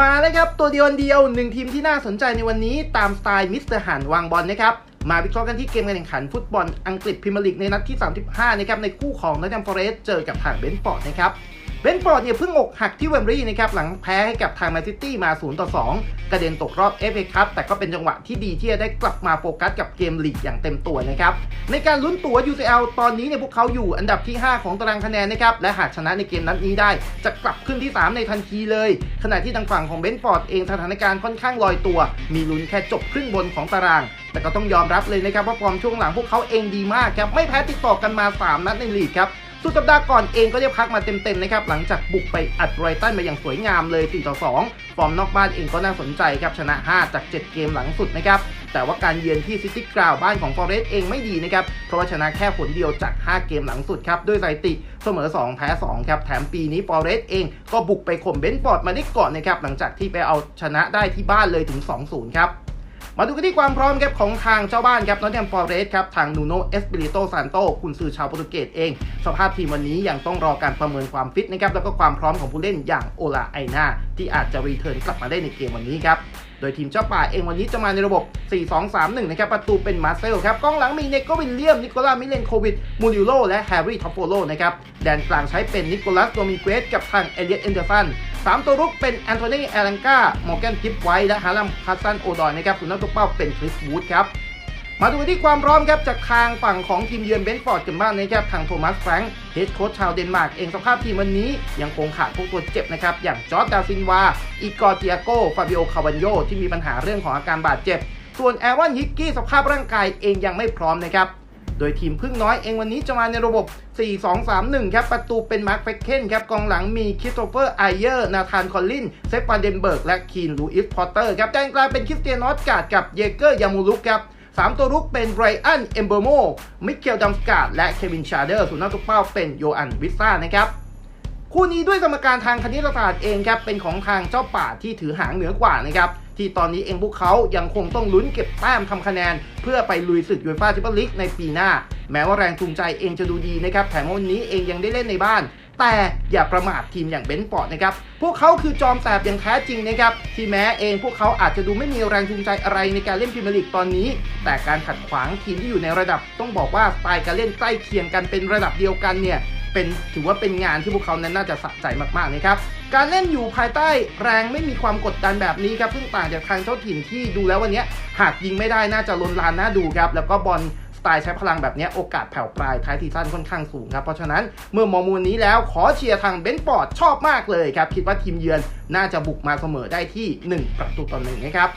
มาแล้วครับ ตัวเดียวเดียวหนึ่งทีมที่น่าสนใจในวันนี้ตามสไตล์มิสเตอร์หันวางบอลนะครับ มาวิเคราะห์กันที่เกมการแข่งขันฟุตบอลอังกฤษพรีเมียร์ลีกในนัดที่ 35 นะครับ ในคู่ของนอตแฮมฟอร์เรสต์เจอกับทางเบนฟอร์ดนะครับ เบนฟอร์ดเนี่ยเพิ่งอกหักที่เวมบรีย์นะครับหลังแพ้ให้กับทางแมนซิตี้มา 0 ต่อ 2 กระเด็นตกรอบเอฟเอคัพแต่ก็เป็นจังหวะที่ดีที่จะได้กลับมาโฟกัสกับเกมลีกอย่างเต็มตัวนะครับในการลุ้นตั๋ว UCL ตอนนี้เนี่ยพวกเขาอยู่อันดับที่ 5 ของตารางคะแนนนะครับและหากชนะในเกมนัดนี้ได้ จะกลับขึ้นที่ 3 ในทันทีเลย ขณะที่ทางฝั่งของเบนฟอร์ดเองสถานการณ์ค่อนข้างลอยตัว มีลุ้นแค่จบครึ่งบนของตาราง แต่ก็ต้องยอมรับเลยนะครับว่าฟอร์มช่วงหลังพวกเขาเองดีมากครับไม่แพ้ติดต่อกันมา 3 นัดในลีกครับ สุดสัปดาห์ก่อนเองก็ได้พักมาเต็มๆนะครับหลังจากบุกไปอัดไรตันมาอย่างสวยงามเลย4ต่อ2ฟอร์มนอกบ้านเองก็น่าสนใจครับชนะ 5 จาก 7 เกมหลังสุดนะครับแต่ว่าการเยือนที่ซิตี้กราวบ้านของฟอเรสต์เองไม่ดีนะครับเพราะว่าชนะแค่ผลเดียวจาก 5 เกมหลังสุดครับด้วยสถิติเสมอ 2 แพ้2ครับแถมปีนี้ฟอเรสต์เองก็บุกไปข่มเบนฟอร์ดมาได้ก่อนนะครับหลังจากที่ไปเอาชนะได้ที่บ้านเลยถึง 2-0 ครับ มาดูกันที่ความพร้อมครับของทางเจ้าบ้านครับนอตแฮมฟอร์เรสครับทางนูโนเอสปิริโตซานโตคุณซือชาวโปรตุเกสเอง สภาพทีมวันนี้ยังต้องรอการประเมินความฟิตนะครับแล้วก็ความพร้อมของผู้เล่นอย่างโอลาไอนาที่อาจจะรีเทิร์นกลับมาได้ในเกมวันนี้ครับ โดยทีมเจ้าป่าเองวันนี้จะมาในระบบ 4-2-3-1 นะครับ ประตูเป็นมาเซลครับ กองหลังมีเนโกวิลเลียม นิโคลามิเลนโควิด มูริโล และแฮร์รี่ท็อปโฟโล นะครับ แดนกลางใช้เป็นนิโคลัสโดมิเกสกับทางเอเลียตเอนเดอร์สันสามตัวรุกเป็นแอนโทนีแอลังกามอร์แกนกิฟไวท์และฮารัมคัสซันโอดอยนะครับส่วนนักตกเป้าเป็นคริสวูดครับ มาดูที่ความพร้อมครับจากทางฝั่งของทีมเยือนเบนฟอร์ดกันบ้างนะครับทางโทมัสแฟรงค์เฮดโค้ชชาวเดนมาร์กเองสภาพทีมวันนี้ยังคงขาดพวกตัวเจ็บนะครับอย่างจอร์ดดาซินวาอีกอร์เตียโกฟาบิโอคาวันโยที่มีปัญหาเรื่องของอาการบาดเจ็บ ส่วนแอรอนฮิกกี้สภาพร่างกายเองยังไม่พร้อมนะครับโดยทีมพึ่งน้อยเองวันนี้จะมาในระบบ 4-2-3-1 ครับ ประตูเป็นมาร์คเฟคเคนครับ กองหลังมีคริสโตเฟอร์ไอเยอร์ นาธานคอลลิน เซฟฟานเดนเบิร์ก และคีนลูอิสพอตเตอร์ครับแดนกลางเป็นคริสเตียนนอตการ์ดกับเยเกอร์ยามูลุกครับ สามตัวรุกเป็นไบรอันเอมเบอร์โมมิเกลดัมสกาดและเควินชาเดอร์ส่วนหน้าตัวเป้าเป็นโยอันวิซ่านะครับคู่นี้ด้วยสมการทางคณิตศาสตร์เองครับเป็นของทางเจ้าป่าที่ถือหางเหนือกว่านะครับ ที่ตอนนี้เองพวกเขายังคงต้องลุ้นเก็บแต้มทำคะแนน เพื่อไปลุยศึกยูฟ่าแชมเปี้ยนลีกในปีหน้า แม้ว่าแรงจูงใจเองจะดูดีนะครับแถมวันนี้เองยังได้เล่นในบ้านแต่อย่าประมาททีมอย่างเบนฟอร์ดนะครับ พวกเขาคือจอมแสบอย่างแท้จริงนะครับ ที่แม้เองพวกเขาอาจจะดูไม่มีแรงจูงใจอะไรในการเล่นพรีเมียร์ลีกตอนนี้ แต่การขัดขวางทีมที่อยู่ในระดับ ต้องบอกว่าสไตล์การเล่นใกล้เคียงกันเป็นระดับเดียวกันเนี่ย เป็นถือว่าเป็นงานที่พวกเขานั้นน่าจะสะใจมากๆนะครับการเล่นอยู่ภายใต้แรงไม่มีความกดดันแบบนี้ครับซึ่งต่างจากทางเจ้าถิ่นที่ดูแล้ววันนี้หากยิงไม่ได้น่าจะลนลานน่าดูครับแล้วก็บอลสไตล์ใช้พลังแบบนี้โอกาสแผ่วปลายท้ายทีซั่นค่อนข้างสูงครับ เพราะฉะนั้นเมื่อมองมูลนี้แล้วขอเชียร์ทางเบนฟอร์ดชอบมากเลยครับ คิดว่าทีมเยือนน่าจะบุกมาเสมอได้ที่ 1 ประตูต่อหนึ่งนะครับ